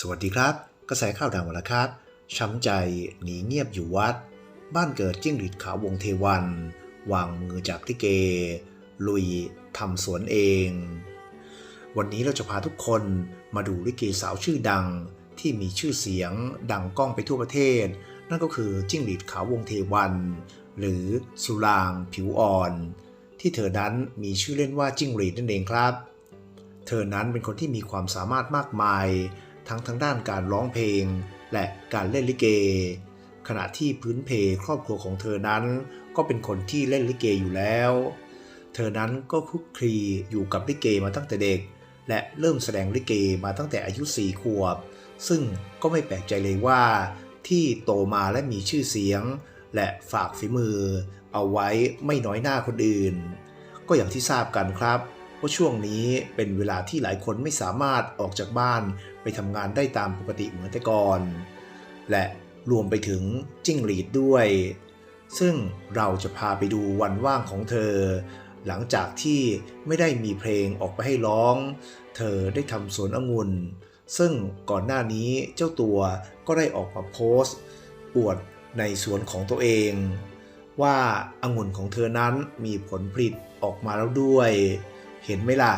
สวัสดีครับ กระแสข่าวดังวันละครับ ช้ำใจหนีเงียบอยู่วัด บ้านเกิดจิ้งหรีดขาววงเทวัน วางมือจากลิเก ลุยทำสวนเอง วันนี้เราจะพาทุกคนมาดูลิเกสาวชื่อดังที่มีชื่อเสียงดังก้องไปทั่วประเทศ นั่นก็คือจิ้งหรีดขาววงเทวัน หรือสุรางผิวอ่อน ที่เธอนั้นมีชื่อเล่นว่าจิ้งหรีดนั่นเองครับ เธอนั้นเป็นคนที่มีความสามารถมากมาย ทั้งทางด้านการร้องเพลง และการเล่นลิเก ขณะที่พื้นเพครอบครัวของเธอนั้น ก็เป็นคนที่เล่นลิเกอยู่แล้ว เธอนั้นก็คุกคลีอยู่กับลิเกมาตั้งแต่เด็ก และเริ่มแสดงลิเกมาตั้งแต่อายุสี่ขวบ ซึ่งก็ไม่แปลกใจเลยว่า ที่โตมาและมีชื่อเสียง และฝากฝีมือ เอาไว้ไม่น้อยหน้าคนอื่น ก็อย่างที่ทราบกันครับ ว่าช่วงนี้เป็นเวลาที่หลายคนไม่สามารถออกจากบ้านไปทำงานได้ตามปกติเหมือนแต่ก่อน และรวมไปถึงจิ้งหรีดด้วย ซึ่งเราจะพาไปดูวันว่างของเธอ หลังจากที่ไม่ได้มีเพลงออกไปให้ร้อง เธอได้ทำสวนองุ่น ซึ่งก่อนหน้านี้เจ้าตัวก็ได้ออกมาโพสต์ อวดในสวนของตัวเอง ว่าองุ่นของเธอนั้นมีผลผลิตออกมาแล้วด้วย เห็นไหมล่ะ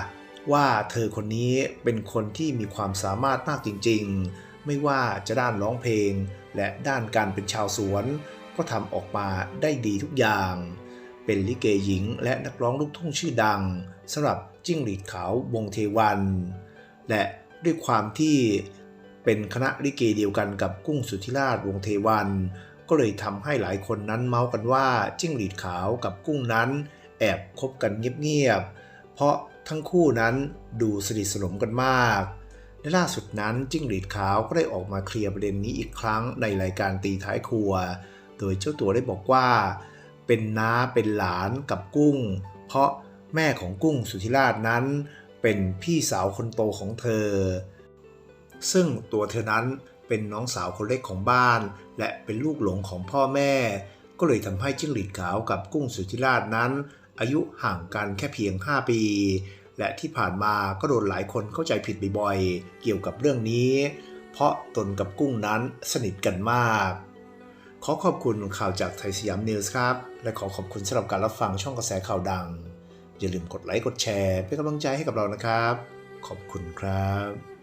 ว่าเธอคนนี้เป็นคนที่มีความสามารถมากจริง ๆ ไม่ว่าจะด้านร้องเพลง และด้านการเป็นชาวสวน ก็ทำออกมาได้ดีทุกอย่าง เป็นลิเกหญิงและนักร้องลูกทุ่งชื่อดังสำหรับจิ้งหรีดขาววงเทวัน และด้วยความที่เป็นคณะลิเกเดียวกันกับกุ้งสุธิราชวงเทวัน ก็เลยทำให้หลายคนนั้นเมาส์กันว่าจิ้งหรีดขาวกับกุ้งนั้น แอบคบกันเงียบๆ เพราะทั้งคู่นั้นดูสนิทสนมกันมาก และล่าสุดนั้นจิ้งหรีดขาวก็ได้ออกมาเคลียร์ประเด็นนี้อีกครั้งในรายการตีท้ายครัว โดยเจ้าตัวได้บอกว่า เป็นน้าเป็นหลานกับกุ้ง เพราะแม่ของกุ้งสุธิราชนั้น เป็นพี่สาวคนโตของเธอ ซึ่งตัวเธอนั้นเป็นน้องสาวคนเล็กของบ้าน และเป็นลูกหลงของพ่อแม่ ก็เลยทำให้จิ้งหรีดขาวกับกุ้งสุธิราชนั้น อายุห่างกันแค่เพียง 5 ปี และที่ผ่านมาก็โดนหลายคนเข้าใจผิดบ่อยๆ เกี่ยวกับเรื่องนี้ เพราะตนกับกุ้งนั้นสนิทกันมาก ขอขอบคุณข่าวจากไทยสยามนิวส์ครับ และขอขอบคุณสำหรับการรับฟังช่องกระแสข่าวดัง อย่าลืมกดไลค์กดแชร์ เป็นกำลังใจให้กับเรานะครับ ขอบคุณครับ